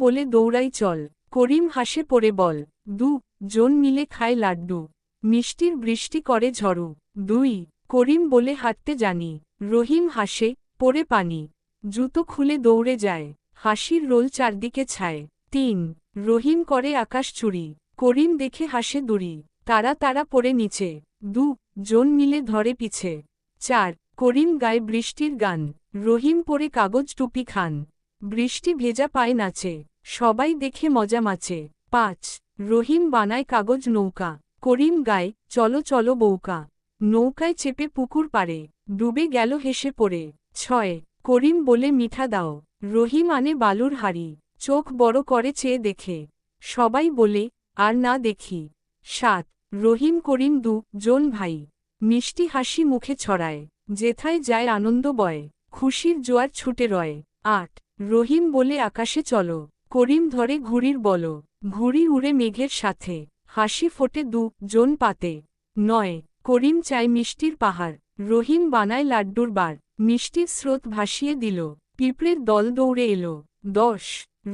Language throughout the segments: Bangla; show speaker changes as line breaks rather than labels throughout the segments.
বলে দৌড়াই চল। করিম হাসে পড়ে বল, দু, জন মিলে খায় লাড্ডু। মিষ্টির বৃষ্টি করে ঝড়ু। দুই, করিম বলে হাঁটতে জানি। রহিম হাসে, পড়ে পানি। জুতো খুলে দৌড়ে যায়। হাসির রোল চারদিকে ছায়। তিন, রহিম করে আকাশ চুরি। করিম দেখে হাসে দুরি। তারা তারা পড়ে নিচে। দু, জন মিলে ধরে পিছে। চার, করিম গায়ে বৃষ্টির গান। রহিম পরে কাগজ টুপি খান। বৃষ্টি ভেজা পায় নাচে। সবাই দেখে মজা মাচে পাঁচ, রহিম বানায় কাগজ নৌকা। করিম গায়ে, চলো চলো বৌকা। নৌকায় চেপে পুকুর পারে ডুবে গেল হেসে পড়ে। ছয়, করিম বলে মিঠা দাও। রহিম আনে বালুর হাড়ি। চোখ বড় করে চেয়ে দেখে। সবাই বলে, আর না দেখি। সাত, রহিম করিম দু জন ভাই। মিষ্টি হাসি মুখে ছড়ায়। যেথায় যায় আনন্দ বয়। খুশির জোয়ার ছুটে রয়। আট, রহিম বলে আকাশে চলো। করিম ধরে ঘুড়ির বল ঘুড়ি উড়ে মেঘের সাথে, হাসি ফোটে দু জন পাতে। নয়, করিম চায় মিষ্টির পাহাড়, রহিম বানায় লাড্ডুর বার, মিষ্টির স্রোত ভাসিয়ে দিল, পিঁপড়ের দল দৌড়ে এলো। দশ,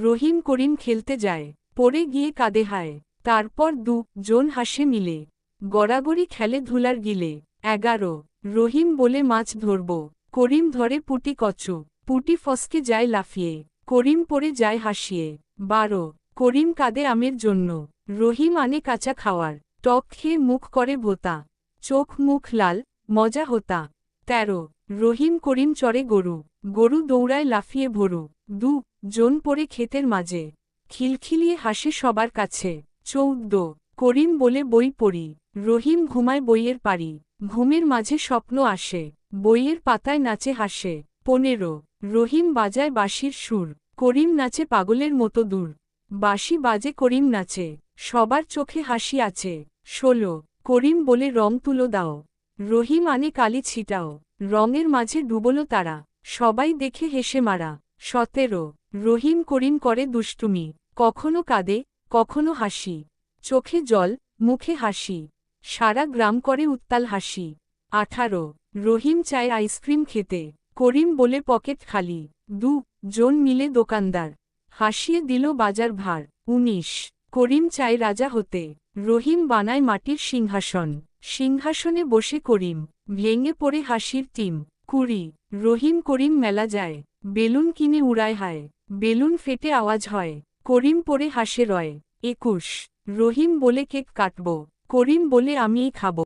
রহিম করিম খেলতে যায়, পড়ে গিয়ে কাঁদে হায়, তারপর দু জন হাসে মিলে। গড়াগড়ি খেলে ধুলার গিলে। এগারো, রহিম বলে মাছ ধরব, করিম ধরে পুটি কচু, পুটি ফসকে যায় লাফিয়ে। করিম পড়ে যায় হাসিয়ে। বারো, করিম কাঁদে আমের জন্য। রহিম আনে কাঁচা খাওয়ার। টক খেয়ে মুখ করে ভোতা চোখ মুখ লাল, মজা হোতা। তেরো, রহিম করিম চড়ে গরু। গরু দৌড়ায় লাফিয়ে ভরু। দু, জন পড়ে ক্ষেতের মাঝে। খিলখিলিয়ে হাসে সবার কাছে। চৌদ্দ, করিম বলে বই পড়ি। রহিম ঘুমায় বইয়ের পারি ঘুমের মাঝে স্বপ্ন আসে। বইয়ের পাতায় নাচে হাসে। পনেরো, রহিম বাজায় বাঁশির সুর, করিম নাচে পাগলের মতো দূর। বাঁশি বাজে, করিম নাচে, সবার চোখে হাসি আছে। ষোলো, করিম বলে রং তুলো দাও। রহিম আনে কালি ছিটাও, রঙের মাঝে ডুবলো তারা। সবাই দেখে হেসে মারা। সতেরো, রহিম করিম করে দুষ্টুমি, কখনো কাঁদে, কখনো হাসি। চোখে জল, মুখে হাসি। সারা গ্রাম করে উত্তাল হাসি। আঠারো, রহিম চায় আইসক্রিম খেতে। করিম বলে পকেট খালি। দু, জন মিলে দোকানদার। হাসিয়ে দিল বাজার ভার। উনিশ, করিম চায় রাজা হতে। রহিম বানায় মাটির সিংহাসন। সিংহাসনে বসে করিম। ভেঙে পড়ে হাসির টিম। কুড়ি, রহিম করিম মেলা যায়। বেলুন কিনে উড়ায় হায়। বেলুন ফেটে আওয়াজ হয়। করিম পরে হাসে রয়। একুশ, রহিম বলে কেক কাটব। করিম বলে আমিই খাব।